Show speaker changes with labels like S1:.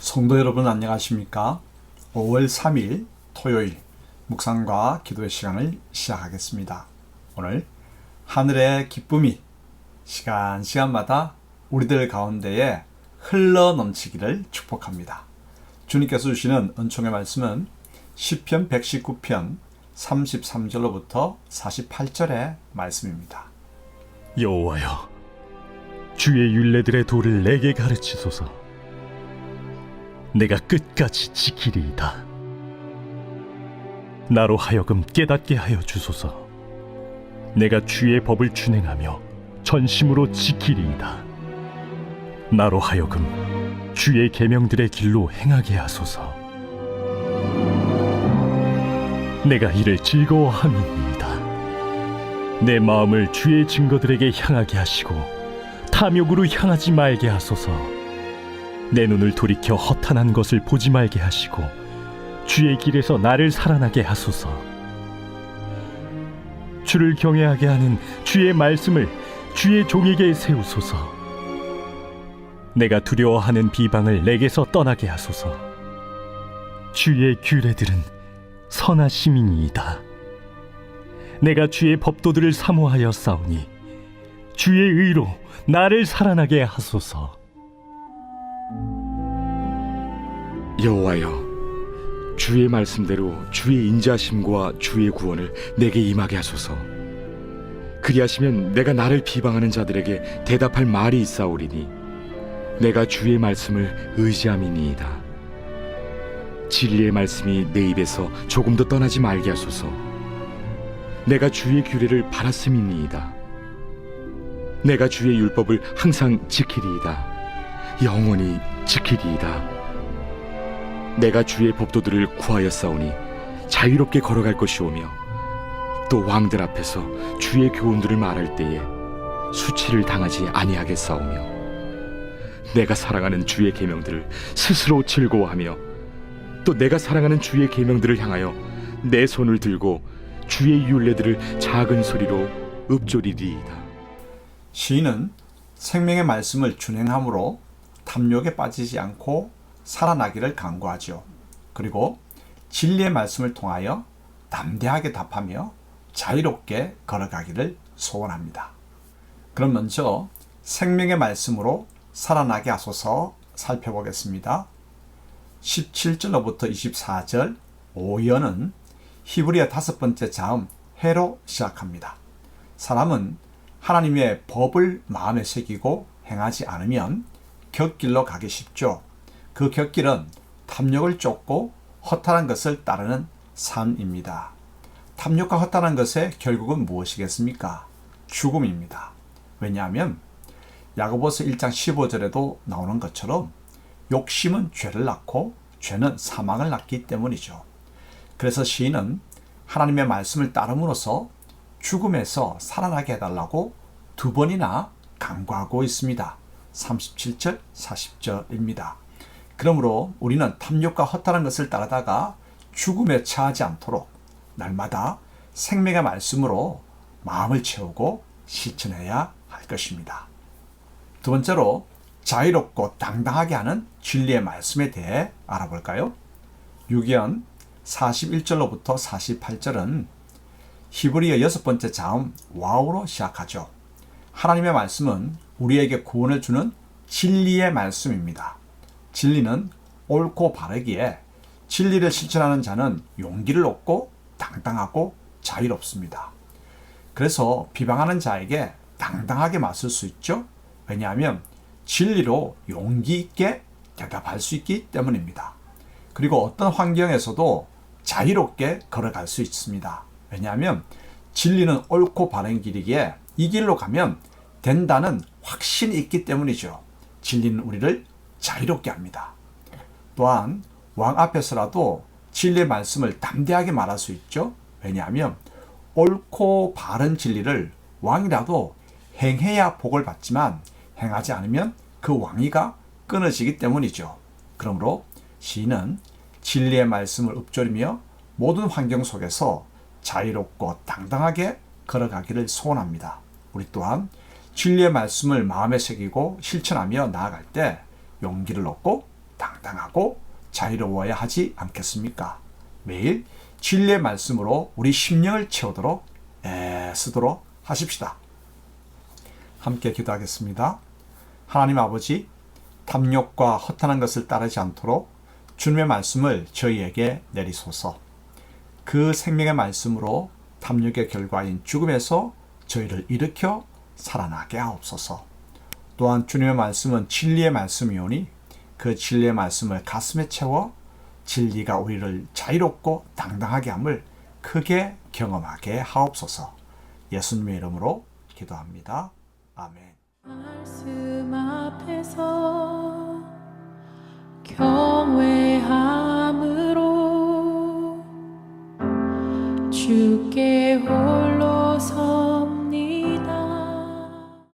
S1: 성도 여러분 안녕하십니까? 5월 3일 토요일 묵상과 기도의 시간을 시작하겠습니다. 오늘 하늘의 기쁨이 시간 시간마다 우리들 가운데에 흘러 넘치기를 축복합니다. 주님께서 주시는 은총의 말씀은 시편 119편 33절로부터 48절의 말씀입니다.
S2: 여호와여 주의 율례들의 도를 내게 가르치소서. 내가 끝까지 지키리이다. 나로 하여금 깨닫게 하여 주소서. 내가 주의 법을 준행하며 전심으로 지키리이다. 나로 하여금 주의 계명들의 길로 행하게 하소서 내가 이를 즐거워함이니이다 내 마음을 주의 증거들에게 향하게 하시고 탐욕으로 향하지 말게 하소서. 내 눈을 돌이켜 허탄한 것을 보지 말게 하시고 주의 길에서 나를 살아나게 하소서. 주를 경외하게 하는 주의 말씀을 주의 종에게 세우소서. 내가 두려워하는 비방을 내게서 떠나게 하소서. 주의 규례들은 선하심이니이다. 내가 주의 법도들을 사모하여 싸우니 주의 의로 나를 살아나게 하소서.
S3: 여호와여 주의 말씀대로 주의 인자심과 주의 구원을 내게 임하게 하소서 그리하시면 내가 나를 비방하는 자들에게 대답할 말이 있사오리니 내가 주의 말씀을 의지함이니이다. 진리의 말씀이 내 입에서 조금도 떠나지 말게 하소서. 내가 주의 규례를 바랐음이니이다. 내가 주의 율법을 항상 지키리이다. 영원히 지키리이다. 내가 주의 법도들을 구하여 싸우니 자유롭게 걸어갈 것이오며 또 왕들 앞에서 주의 교훈들을 말할 때에 수치를 당하지 아니하겠사오며 내가 사랑하는 주의 계명들을 스스로 즐거워하며 또 내가 사랑하는 주의 계명들을 향하여 내 손을 들고 주의 율례들을 작은 소리로 읊조리리이다
S1: 시인은 생명의 말씀을 준행함으로 탐욕에 빠지지 않고 살아나기를 강구하죠. 그리고 진리의 말씀을 통하여 담대하게 답하며 자유롭게 걸어가기를 소원합니다. 그럼 먼저 생명의 말씀으로 살아나게 하소서 살펴보겠습니다. 17절로부터 24절 5연은 히브리어 다섯 번째 자음 해로 시작합니다. 사람은 하나님의 법을 마음에 새기고 행하지 않으면 곁길로 가기 쉽죠. 그 곁길은 탐욕을 쫓고 허탈한 것을 따르는 삶입니다. 탐욕과 허탈한 것의 결국은 무엇이겠습니까? 죽음입니다. 왜냐하면 야고보서 1장 15절에도 나오는 것처럼 욕심은 죄를 낳고 죄는 사망을 낳기 때문이죠. 그래서 시인은 하나님의 말씀을 따름으로써 죽음에서 살아나게 해달라고 두 번이나 강구하고 있습니다. 37절, 40절입니다. 그러므로 우리는 탐욕과 허탈한 것을 따르다가 죽음에 처하지 않도록 날마다 생명의 말씀으로 마음을 채우고 실천해야 할 것입니다. 두 번째로 자유롭고 당당하게 하는 진리의 말씀에 대해 알아볼까요? 6연 41절로부터 48절은 히브리어 여섯 번째 자음 와우로 시작하죠. 하나님의 말씀은 우리에게 구원을 주는 진리의 말씀입니다. 진리는 옳고 바르기에 진리를 실천하는 자는 용기를 얻고 당당하고 자유롭습니다. 그래서 비방하는 자에게 당당하게 맞설 수 있죠. 왜냐하면 진리로 용기 있게 대답할 수 있기 때문입니다. 그리고 어떤 환경에서도 자유롭게 걸어갈 수 있습니다. 왜냐하면 진리는 옳고 바른 길이기에 이 길로 가면 된다는 확신이 있기 때문이죠. 진리는 우리를 자유롭게 합니다. 또한 왕 앞에서라도 진리의 말씀을 담대하게 말할 수 있죠. 왜냐하면 옳고 바른 진리를 왕이라도 행해야 복을 받지만 행하지 않으면 그 왕위가 끊어지기 때문이죠. 그러므로 시인은 진리의 말씀을 읊조리며 모든 환경 속에서 자유롭고 당당하게 걸어가기를 소원합니다. 우리 또한 진리의 말씀을 마음에 새기고 실천하며 나아갈 때 용기를 얻고 당당하고 자유로워야 하지 않겠습니까? 매일 진리의 말씀으로 우리 심령을 채우도록 애쓰도록 하십시다. 함께 기도하겠습니다. 하나님 아버지, 탐욕과 허탄한 것을 따르지 않도록 주님의 말씀을 저희에게 내리소서. 그 생명의 말씀으로 탐욕의 결과인 죽음에서 저희를 일으켜 살아나게 하옵소서. 또한 주님의 말씀은 진리의 말씀이오니 그 진리의 말씀을 가슴에 채워 진리가 우리를 자유롭고 당당하게 함을 크게 경험하게 하옵소서. 예수님의 이름으로 기도합니다. 아멘.
S4: 말씀 앞에서